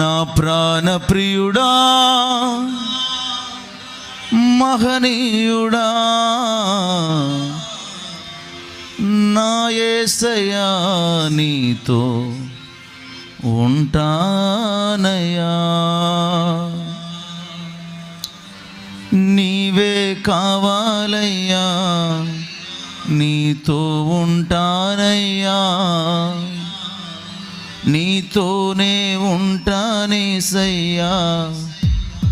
నా ప్రాణ ప్రియుడా మహనీయుడా నా ఏసయా నీతో ఉంటానయ్యా. నీవే కావాలయ్యా నీతో ఉంటానయ్యా. నీతో సయ్యా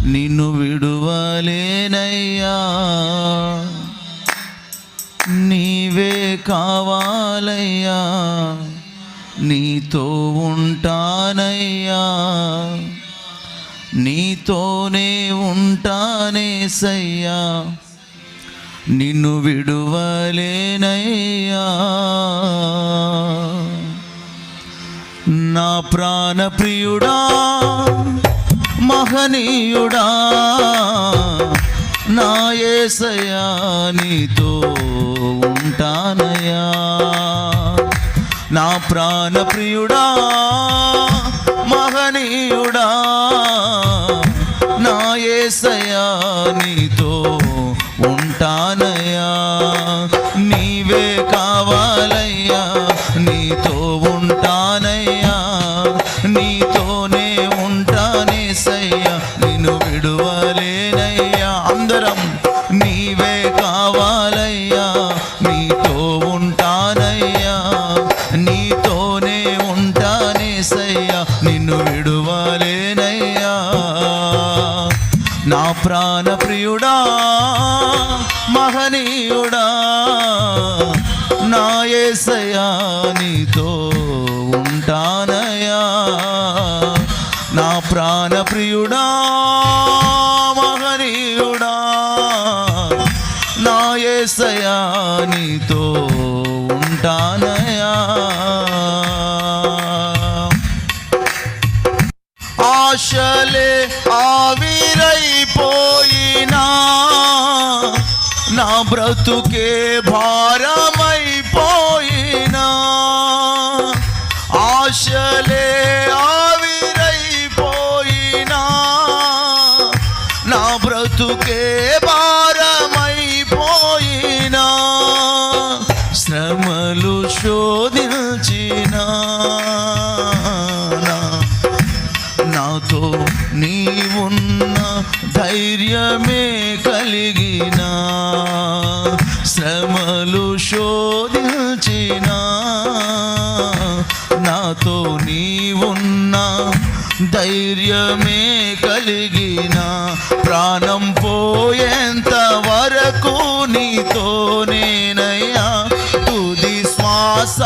నిన్ను విడువలేనయ్యా. నీవే కావాలయ్యా నీతో ఉంటానయ్యా. నీతోనే ఉంటానేసయ్యా నిన్ను విడువలేనయ్యా. నా ప్రాణ ప్రియుడా మహనీయుడా నా యేసయ్యా నీతో నా ప్రాణ ప్రియుడా మహనీయుడా నా యేసయ్యా నీతో విడువలేనయ్యా అందరం నా యేసయ్యా నీతో ఉంటానయ్యా ఆశలే ఆవిరైపోయినా నా బ్రతుకే భారమైపోయినా ఆశలే ఆవిరైపోయినా నా బ్రతుకే ధైర్యమే కలిగిన ప్రాణం పోయేంత వరకు నీతో నేనయ్యా. తుది శ్వాస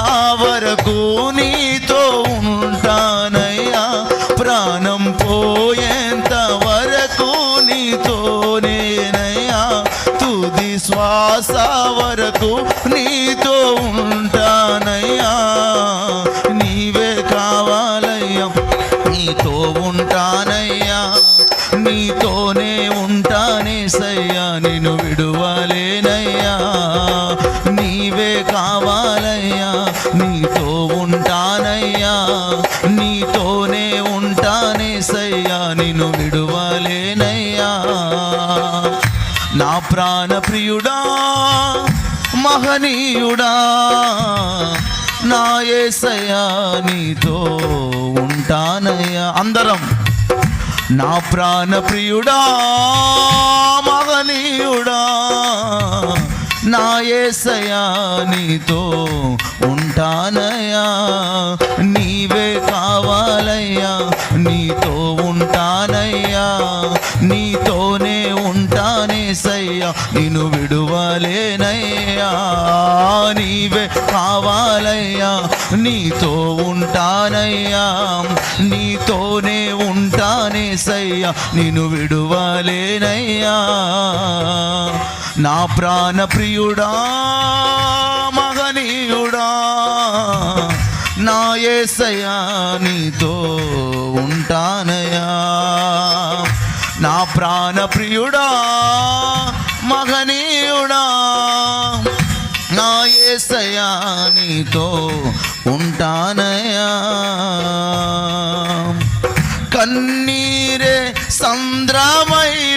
కావాలయ్యా. నీతో ఉంటానయ్యా. నీతోనే ఉంటానే సయ్యా. నిన్ను విడువలేనయ్యా. నా ప్రాణ ప్రియుడా మహనీయుడా నా ఏసయ్యా నీతో ఉంటానయ్యా. అందరం నా ప్రాణ ప్రియుడా మహనీయుడా. నా ఏసయా నీతో ఉంటానయ్యా. నీవే కావాలయ్యా నీతో ఉంటానయ్యా. నీతోనే ఉంటానే సయ్యా నిన్ను విడువలేనయ్యా. నీవే కావాలయ్యా నీతో ఉంటానయ్యా. నీతోనే ఉంటానే సయ్యా నిన్ను విడువలేనయ్యా. నా ప్రాణ ప్రియుడా మగనీయుడా నా యేసయ్యా నీతో ఉంటానయ్యా. నా ప్రాణ ప్రియుడా మగనీయుడా నా యేసయ్యా నీతో ఉంటానయ్యా. కన్నీరే సంద్రమైపోయినా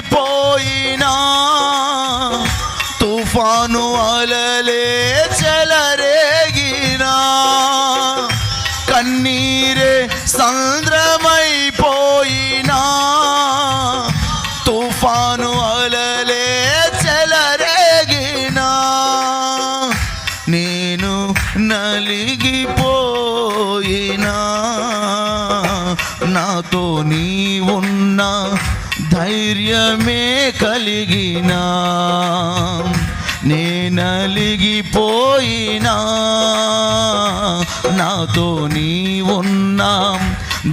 తుఫాను అలలే చెలరేగినా కన్నీరే సంద్రమైపోయినా తుఫాను అలలే చెలరేగినా నేను నలిగిపోయినా నాతో నీ ఉన్న ధైర్యమే కలిగినా నలిగిపోయినా నాతో నీ ఉన్నా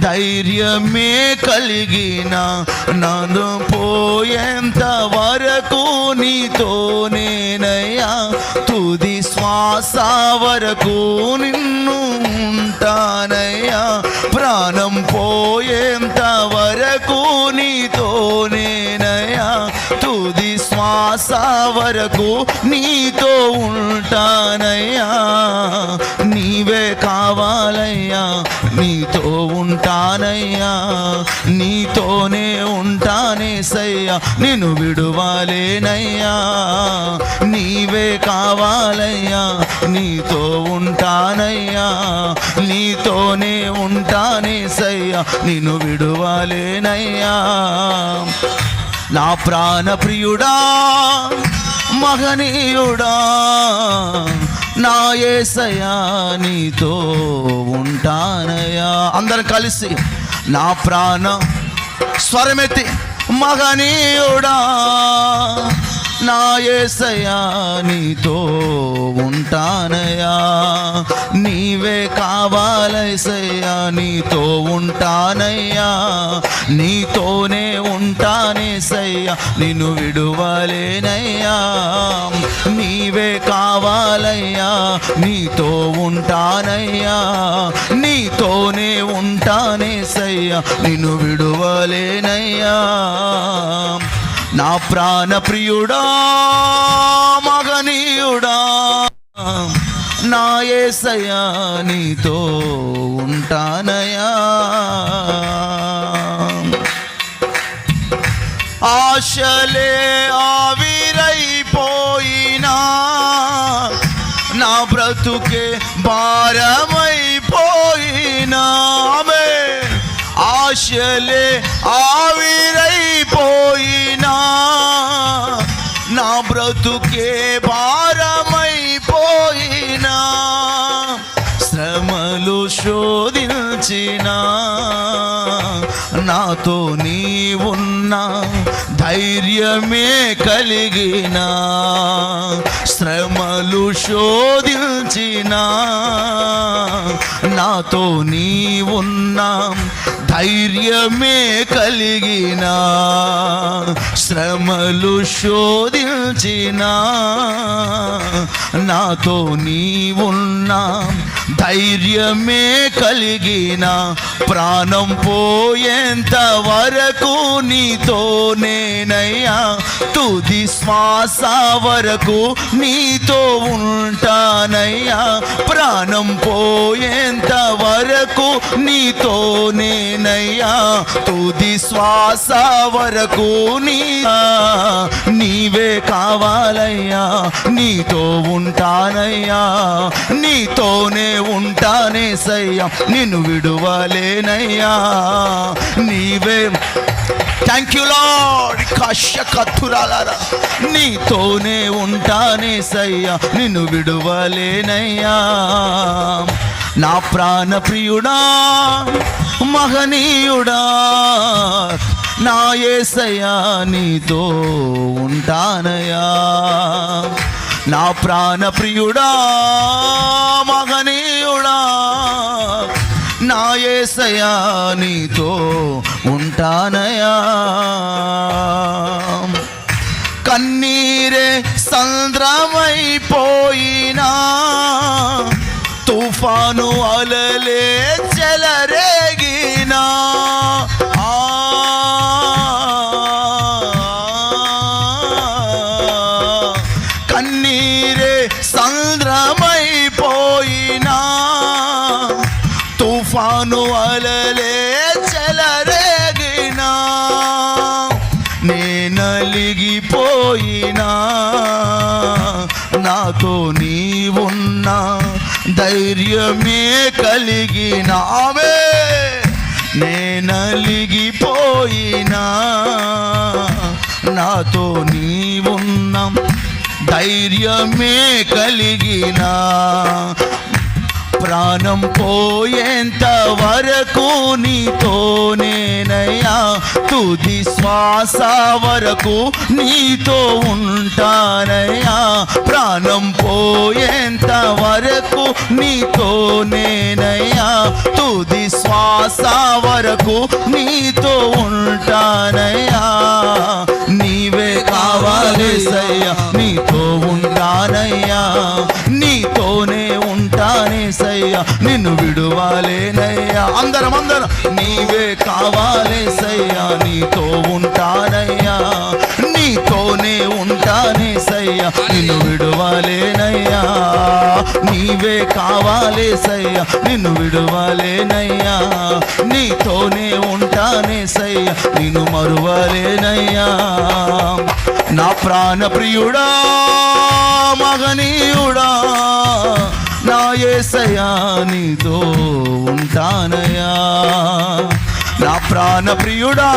ధైర్యమే కలిగిన నన్ను పోయేంత వరకు నీతో నేనయ్యా తుది శ్వాస వరకు నిన్ను ఉంటానయ్యా ప్రాణం పోయేంత ఆశా వరకు నీతో ఉంటానయ్యా. నీవే కావాలయ్యా. నీతో ఉంటానయ్యా. నీతోనే ఉంటానేసయ్యా నిన్ను విడువాలేనయ్యా. నీవే కావాలయ్యా. నీతో ఉంటానయ్యా. నీతోనే ఉంటానేసయ్యా నిన్ను విడువాలేనయ్యా. నా ప్రాణ ప్రియుడా మహనీయుడా నా ఏసయా నీతో ఉంటానయ్యా. అందరు కలిసి నా ప్రాణ స్వరమెత్తి మహనీయుడా. నా యేసయ్యా నీతో ఉంటానయా నీవే కావాలయ్యా నీతో ఉంటానయ్యా. నీతోనే ఉంటానే సయ్యా నిన్ను విడువలేనయ్యా. నీవే కావాలయ్యా నీతో ఉంటానయ్యా. నీతోనే ఉంటానే సయ్యా నిన్ను విడువలేనయ్యా. నా ప్రాణ ప్రియుడా మగనీయుడా నా యేసయ్యా నీతో ఉంటానయా ఆశలే ఆవిరైపోయినా నా బ్రతుకే భారమైపోయినా. ఆశలే ఆవిర నా బ్రతుకే భారమైపోయినా శ్రమలు శోధించిన నాతో నీ ఉన్న ధైర్యమే కలిగిన శ్రమలు శోధించిన నాతో నీ ఉన్న ధైర్యమే కలిగిన. శ్రమలు శోధించిన నాతో నీ ఉన్న ధైర్యమే కలిగిన. ప్రాణం పోయేంత వరకు నీతో నేనయ్యా తుది శ్వాస వరకు నీతో ఉంటానయ్యా. ప్రాణం పోయేంత వరకు నీతో నేనయ్యా తుది శ్వాస వరకు నీ నీవే కావాలయ్యా. నీతో ఉంటానయ్యా. నీతోనే ఉంటానే సయ్యా. నిన్ను విడువలేనయ్యా. నీవే థ్యాంక్ యూ లాడ్ కష్య కత్తురాలారా నీతోనే ఉంటానే సయ్యా నిన్ను విడువలేనయ్యా. నా ప్రాణ ప్రియుడా మహనీయుడా నా ఏసయ్యా నీతో ఉంటానయా నా ప్రాణ ప్రియుడా మహనీయుడా నా యేసయ్యా నీతో ఉంటానయా? కన్నీరే సంద్రమైపోయినా తుఫాను అలలే చెలరే ధైర్యమే కలిగినావే నేనలిగిపోయినా నాతో నీవున్నాం ధైర్యమే కలిగినా. ప్రాణం పోయేంత వరకు నీతోనేనయ్యా. తుది శ్వాస వరకు నీతో ఉంటానయ్యా. ప్రాణం పోయేంత వరకు నీతోనేనయ్యా. తుది శ్వాస వరకు నీతో ఉంటానయ్యా. నీవే కావాలి సయ్యా నీతో ఉంటానయ్యా. నీతోనే ఉంటానేసయ్యా నిన్ను విడువాలేనయ్యా. అందరం అందరం నీవే కావాలేసయ్యా నీతో ఉంటానయ్యా. నీతోనే ఉంటానేసయ్యా నిన్ను విడువాలేనయ్యా. నీవే కావాలేసయ్యా నిన్ను విడువాలేనయ్యా. నీతోనే ఉంటానేసయ్యా నిన్ను మరువలేనయ్యా. నా ప్రాణ ప్రియుడా మగనీయుడా నా ఏసయ్యా నీతో ఉంటానయ్యా నా ప్రాణ ప్రియుడా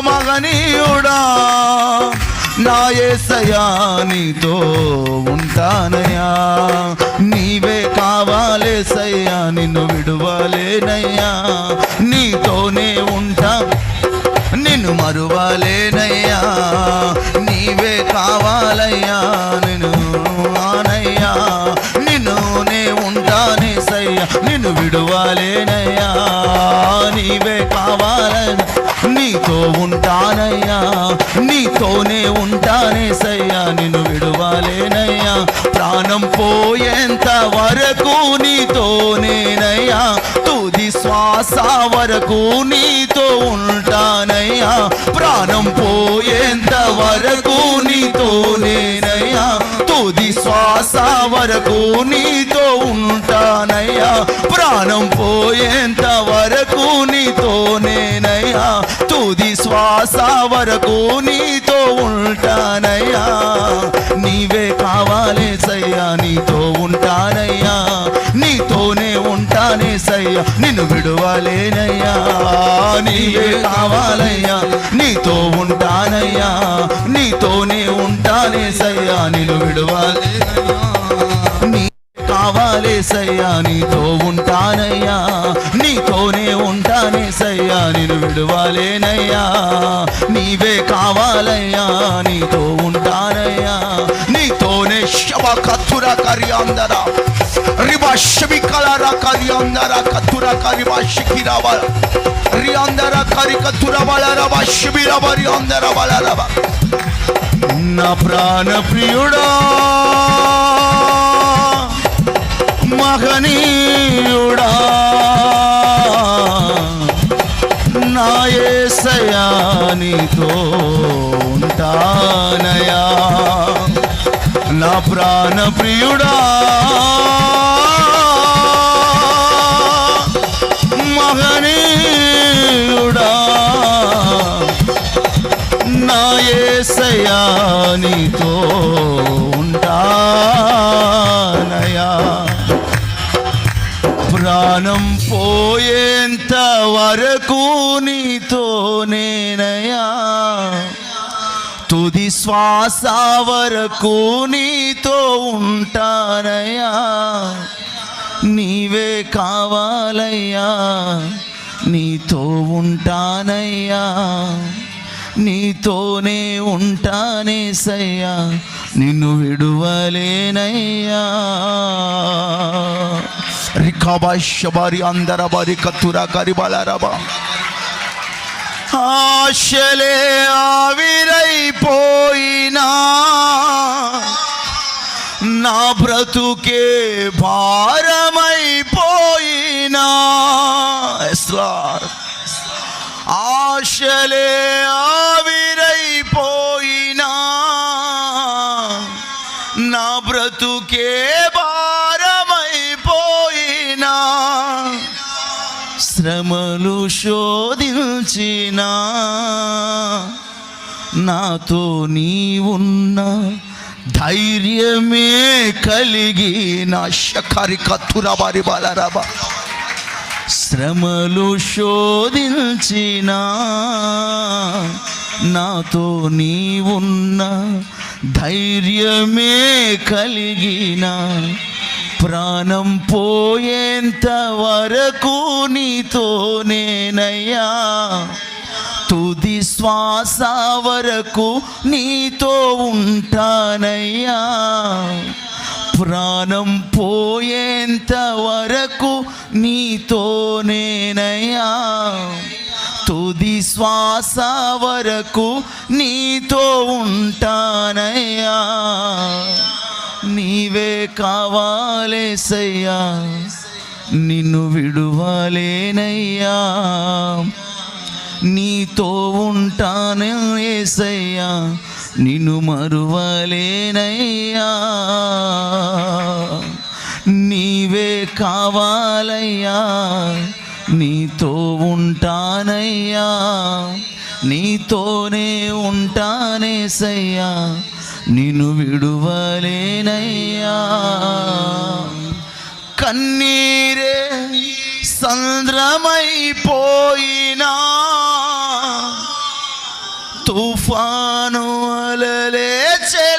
మగనీయుడా నా ఏసయ్యా నీతో ఉంటానయ్యా నీవే కావాలేసయ్యా నిన్ను విడువలేనయ్యా. నీతోనే ఉంటా నిన్ను మరువలేనయ్యా. నీవే కావాలయ్యా నేను నన్ను విడువాలేనయ్యా నీవే కావాలని నీతో ఉంటానయ్యా నీతోనే ఉంటానే సయ్యా నిన్ను విడువాలేనయ్యా. ప్రాణం పోయేంత వరకు నీతోనేనయ్యా. తుది శ్వాస వరకు నీతో ఉంటానయ్యా. ప్రాణం పోయేంత వరకు నీతోనేనయ్యా తుది శ్వాస వరకు నీతో ఉంటానయ్యా. ప్రాణం పోయేంత వరకు నీతోనేనయ్యా తుది శ్వాస వరకు నీతో ఉంటానయ్యా. నీవే కావాలే సయ్యా నీతో ఉంటానయ్యా ఉంటానే నిన్ను విడువలేనయ్యా. నీవే కావాలయ్యా. నీతో ఉంటానయ్యా. నీతోనే ఉంటానే సయ్యా. నిన్ను విడువలేనయ్యా. నీ కావాలే సయ్యా. నీతో ఉంటానయ్యా. నీతోనే ఉంటానేసయ్యా నేను విడువాలేనయ్యా. నీవే కావాలయ్యా. నీతో ఉంటానయ్యా. నీతోనే శవ కత్తుర కరియాందర రిబా శబికలర కరియాందర కత్తుర కరిబా శిఖిరవ రియాందర కరి కత్తుర బలరవ శిబిరవ రియాందర బలరవ నా ప్రాణ ప్రియుడా మహనీయుడా నా యేసయ్యా నీతో నా ప్రాణ ప్రియుడా. ఆశా వరకు నీతో ఉంటానయ్యా. నీవే కావాలయ్యా. నీతో ఉంటానయ్యా. నీతోనే ఉంటానే సయ్యా. నిన్ను విడువలేనయ్యా. రికాబా శబరి అందర బరి కత్తురా ఆశలే ఆవిరైపోయినా. నా బ్రతుకే భారమైపోయినా. Yes, ఆశలే ఆవిరైపోయినా. నా బ్రతుకే భారమైపోయినా. శ్రమలు శోధి నిలిచినా నాతో నీవున్న ధైర్యమే కలిగి నా శకారి కత్తురా కత్తురబారి బాలరాబా. శ్రమలు శోధించిన నాతో నీవున్న ధైర్యమే కలిగిన ప్రాణం పోయేంత వరకు నీతో నేనయ్యా తుది శ్వాస వరకు నీతో ఉంటానయ్యా. ప్రాణం పోయేంత వరకు నీతో నేనయ్యా తుది శ్వాస వరకు నీతో ఉంటానయ్యా. నీవే కావాలేసయ్యా నిన్ను విడువలేనయ్యా. నీతో ఉంటాను ఏసయ్యా నిన్ను మరువలేనయ్యా. నీవే కావాలయ్యా. నీతో ఉంటానయ్యా. నీతోనే ఉంటానేసయ్యా నిన్ను విడువలేనయ్యా. కన్నీరే సంద్రమైపోయినా. తుఫాను అలలే చే